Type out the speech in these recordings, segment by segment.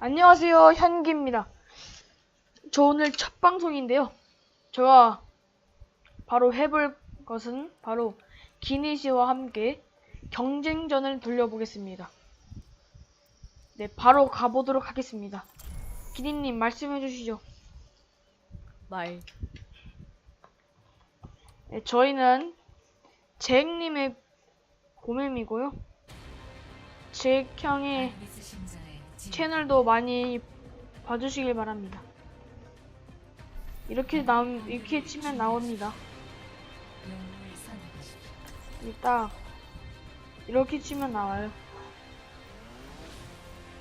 안녕하세요, 현기입니다. 저 오늘 첫 방송인데요. 제가 바로 해볼 것은 바로 기니시와 함께 경쟁전을 돌려보겠습니다. 네, 바로 가보도록 하겠습니다. 기니님 말씀해 주시죠. 말. 네, 저희는 잭님의 고mem이고요. 잭 형의 채널도 많이 봐주시길 바랍니다. 이렇게 나 이렇게 치면 나옵니다. 딱 이렇게 치면 나와요.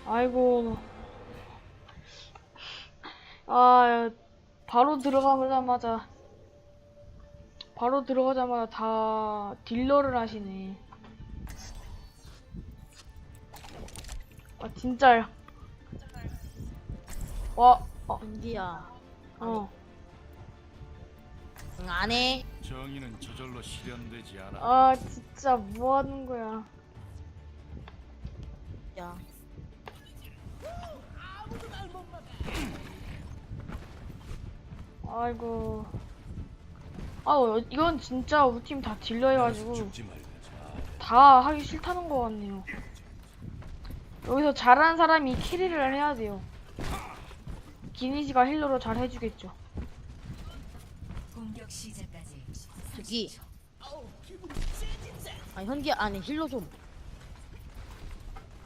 아이고 아 바로 들어가자마자 바로 들어가자마자 다 딜러를 하시네. 아 진짜요. 와, 어, 은디야. 어, 응, 안 해. 정의는 저절로 실현되지 않아. 아 진짜 뭐 하는 거야? 야. 아이고. 아, 어, 이건 진짜 우리 팀 다 딜러 해가지고 죽지 말고 잘. 다 하기 싫다는 것 같네요. 여기서 잘하는 사람이 캐리를 해야 돼요. 기니지가 힐러로 잘 해주겠죠. 공격 시작까지 저기. 아니 현기야 아니 힐러 좀.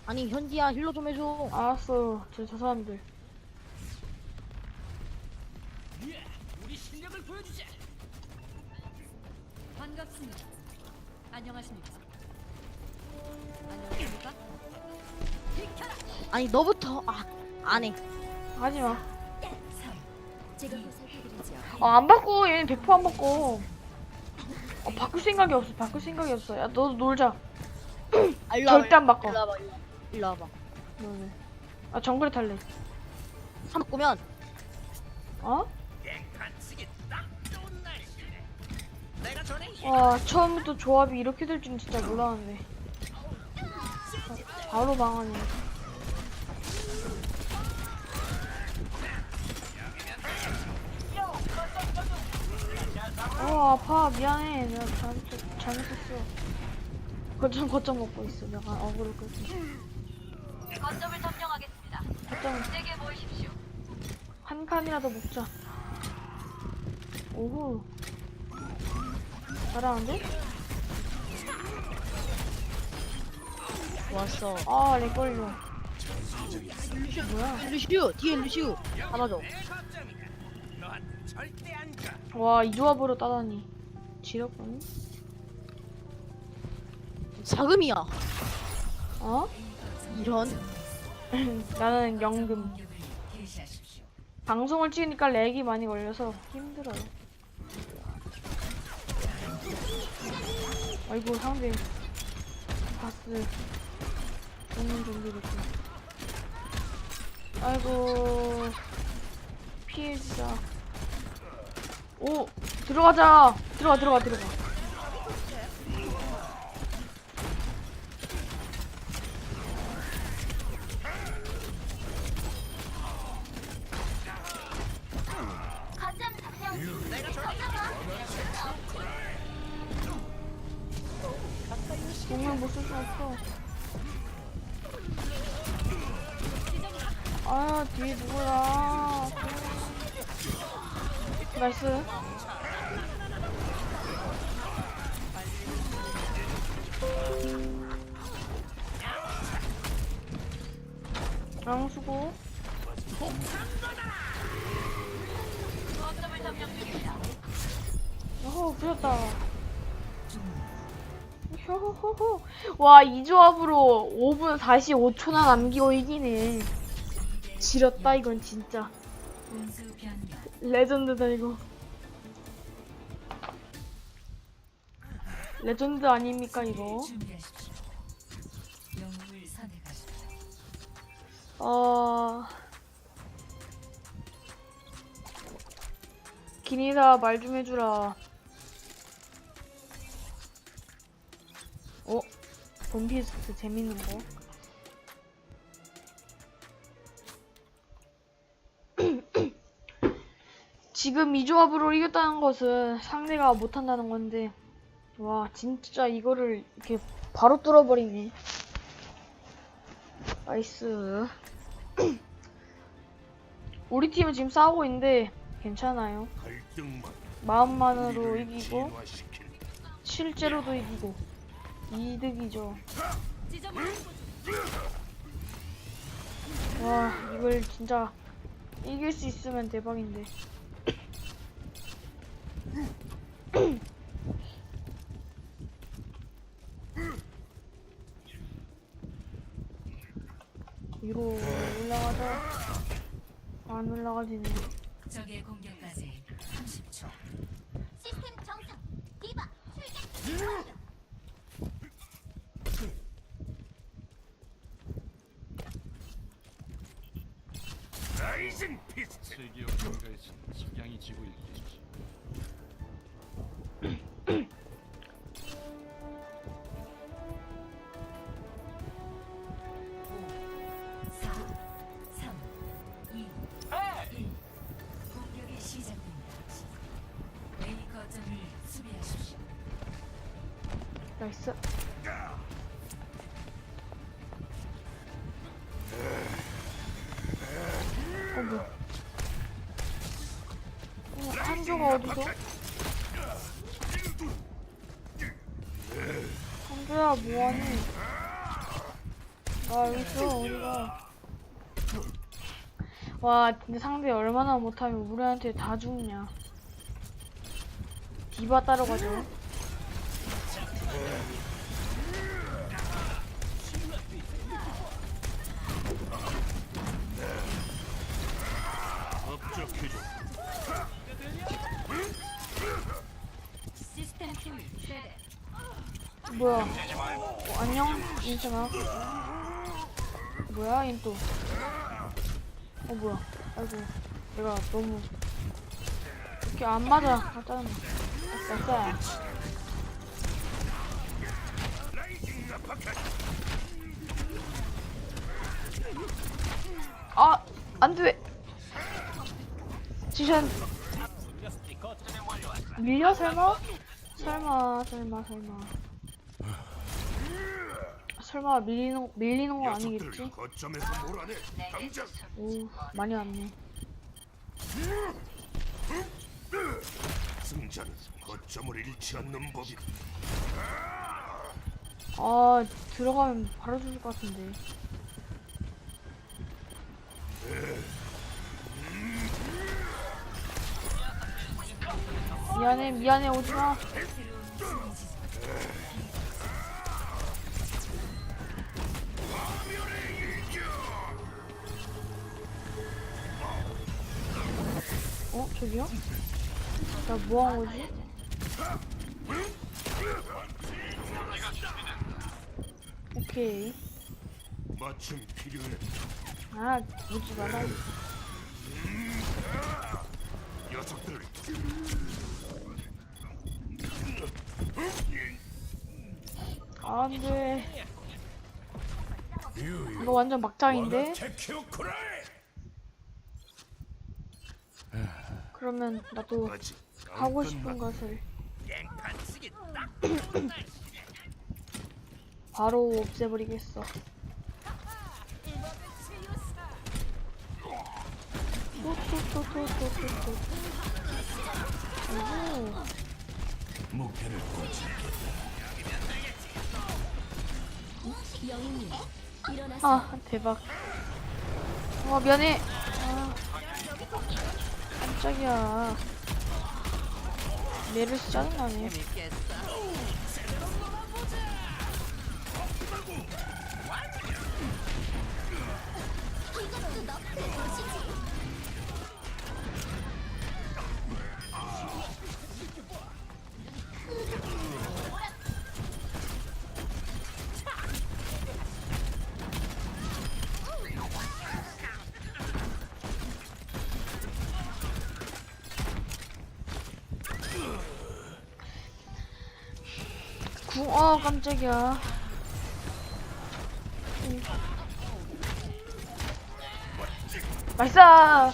아니 현기야 힐러 좀 해줘. 알았어, 저, 저 사람들. 반갑습니다. 안녕하십니까? 안녕하십니까? 아니 너부터 아 안 해. 하지 마. 제가 보살펴드리죠. 아, 안 바꿔. 얘는 100%안 바꿔. 아, 바꿀 생각이 없어. 바꿀 생각이 없어. 야, 너도 놀자. 아, 일로 절대 안 바꿔. 일로 와봐. 일로, 일로 와봐. 너네. 아, 정글에 탈래. 삼 바꾸면 어? 와 처음부터 조합이 이렇게 될줄 진짜 몰랐는데 아, 바로 망하네. 어 아파. 미안해. 내가 잘못, 잘못했어. 거점 거점 먹고 있어. 내가 어그로 끌고 거점을 점령하겠습니다. 거점 내게 모이십시오. 한 칸이라도 먹자. 오호. 잘하는데? 왔어. 아, 렉 걸려. 루시우 뭐야? 루시우 뒤에 루시우 잡아줘. 와, 이 조합으로 따다니. 지렸거니? 자금이야. 어? 이런. 나는 연금. 방송을 찍으니까 렉이 많이 걸려서 힘들어요. 아이고, 상대. 바스. 죽는 좀비겠지. 아이고. 피해주자. 오! 들어가자! 들어가, 들어가, 들어가. 정말 못쓸 수 없어. 아, 뒤에 누구야. 나이스. 랑 수고. 어허, 부셨다. 효호호호. 와, 이 조합으로 5분 45초나 남기고 이기네. 지렸다, 이건 진짜. 레전드다, 이거. 레전드 아닙니까, 이거? 어... 기니사 말좀 해주라. 어? 본피스트 재밌는 거? 지금 이 조합으로 이겼다는 것은 상대가 못한다는 건데. 와 진짜 이거를 이렇게 바로 뚫어버리네. 나이스. 우리 팀은 지금 싸우고 있는데 괜찮아요. 마음만으로 이기고 실제로도 이기고 이득이죠. 와 이걸 진짜 이길 수 있으면 대박인데 위로 올라가자 안 올라가지네 적의 공격까지 30초. 시스템 정상. 디바 출격. 나이스 어 뭐야 어 한조가 어디서? 한조야 뭐하니? 나 여기 있어 우리가. 와 근데 상대 얼마나 못하면 우리한테 다 죽냐. 디바 따라가죠 업적해줘 시스템 툴 최대. 뭐야? 어, 안녕 인생아. 뭐야 인또? 어 뭐야? 아이고 내가 너무 이렇게 안 맞아. 아 짜증나. 됐어. 아 안 돼. 지션 밀려 설마? 설마 설마 설마. 설마 밀리는 밀리는 거 아니겠지? 거점에서 몰아내 당장 오 많이 왔네. 승자는 거점을 잃지 않는 법이 아 들어가면 바로 죽을 것 같은데. 미안해 미안해 오지마. 어 저기요? 나 뭐한 거지? 오케이. 마침 필요해 아, 오지 마라. 녀석들 아, 안 돼. 이거 완전 막장인데? 그러면 나도 안 싶은 것을 바로 없애버리겠어. 또또또또또또 오. 목표를 꽂 아 대박. 와 미안해 아 깜짝이야. 메르스 짜증나네 어, 깜짝이야. 맛있어.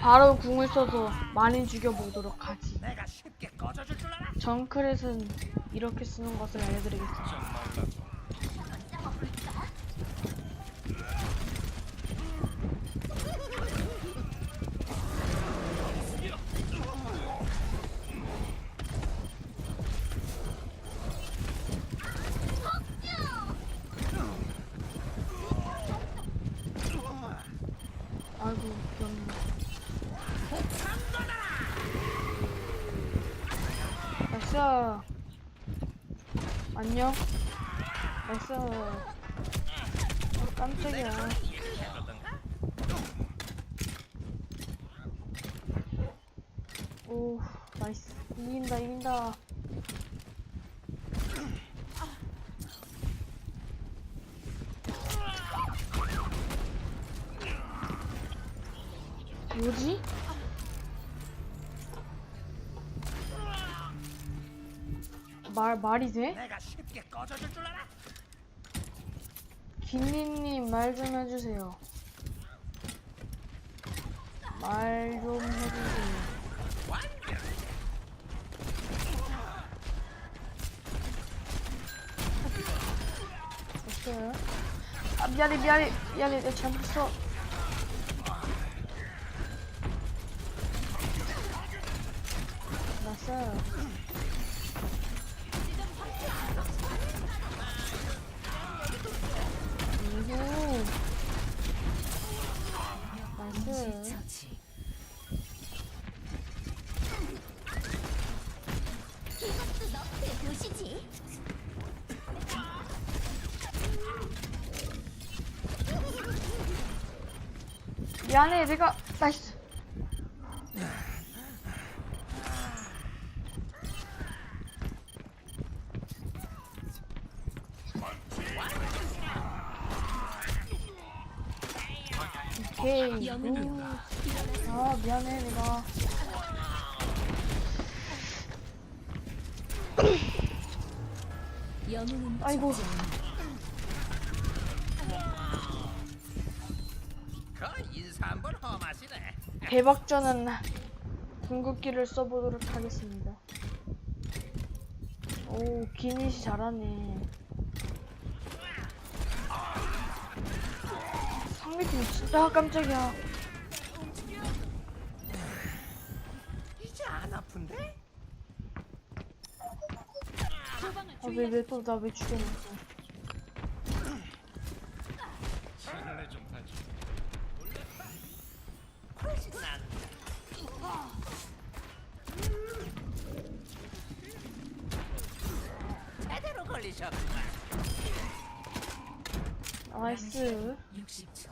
바로 궁을 써서 많이 죽여보도록 하지. 정크렛은 이렇게 쓰는 것을 알려드리겠습니다. 나이스. 안녕. 나이스. 어, 깜짝이야. 오, 나이스. 이긴다, 이긴다. 뭐지? 말 말이 돼? 내가 쉽게 꺼져줄 줄 알아? 김니님 말 좀 해주세요. 말 좀 해주세요. 됐어요. 아 미안해 미안해 미안해 내가 잘못했어. 미안해 내가 나이스. 오케이. 오. 아 미안해 내가. 아이고. 인사 한번 험하시네. 대박전은 궁극기를 써보도록 하겠습니다. 오, 기닛이 잘하네. 상대팀 진짜 깜짝이야. 이제 안 아픈데? 아, 왜, 왜 또 나 왜 죽여놨어. 신뢰 좀 하지. 훨씬 난. 제대로 걸리셨구만. 나이스. 60초.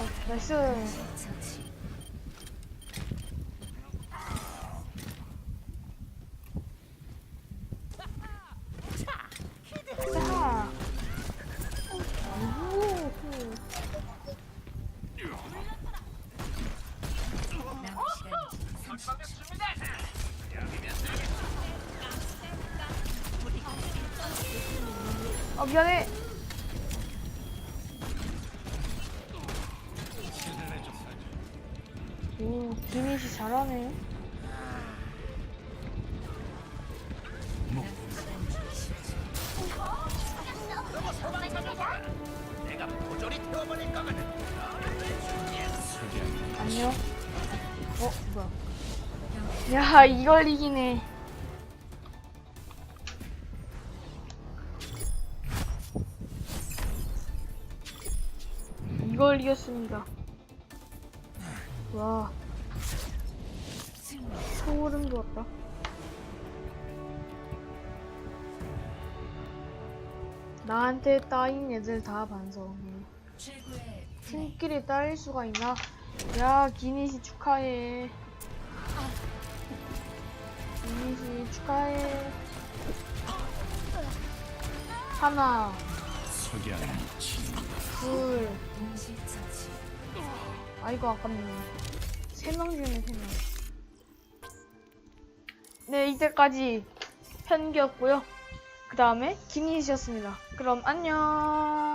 어, 나이스. 아, 미안해. 오, 기닛이 잘하네. 안녕. 어, 뭐야. 야, 이걸 이기네. 이걸 이겼습니다. 와. 소름 돋았다. 나한테 따인 애들 다 플레이. 팀끼리 따일 수가 있나? 야, 기니시 축하해. 기니시 축하해. 하나, 석양 둘. 아이고 아깝네. 세 명 중에 세 명. 네, 이때까지 현기였고요. 그 다음에 김희씨였습니다. 그럼 안녕.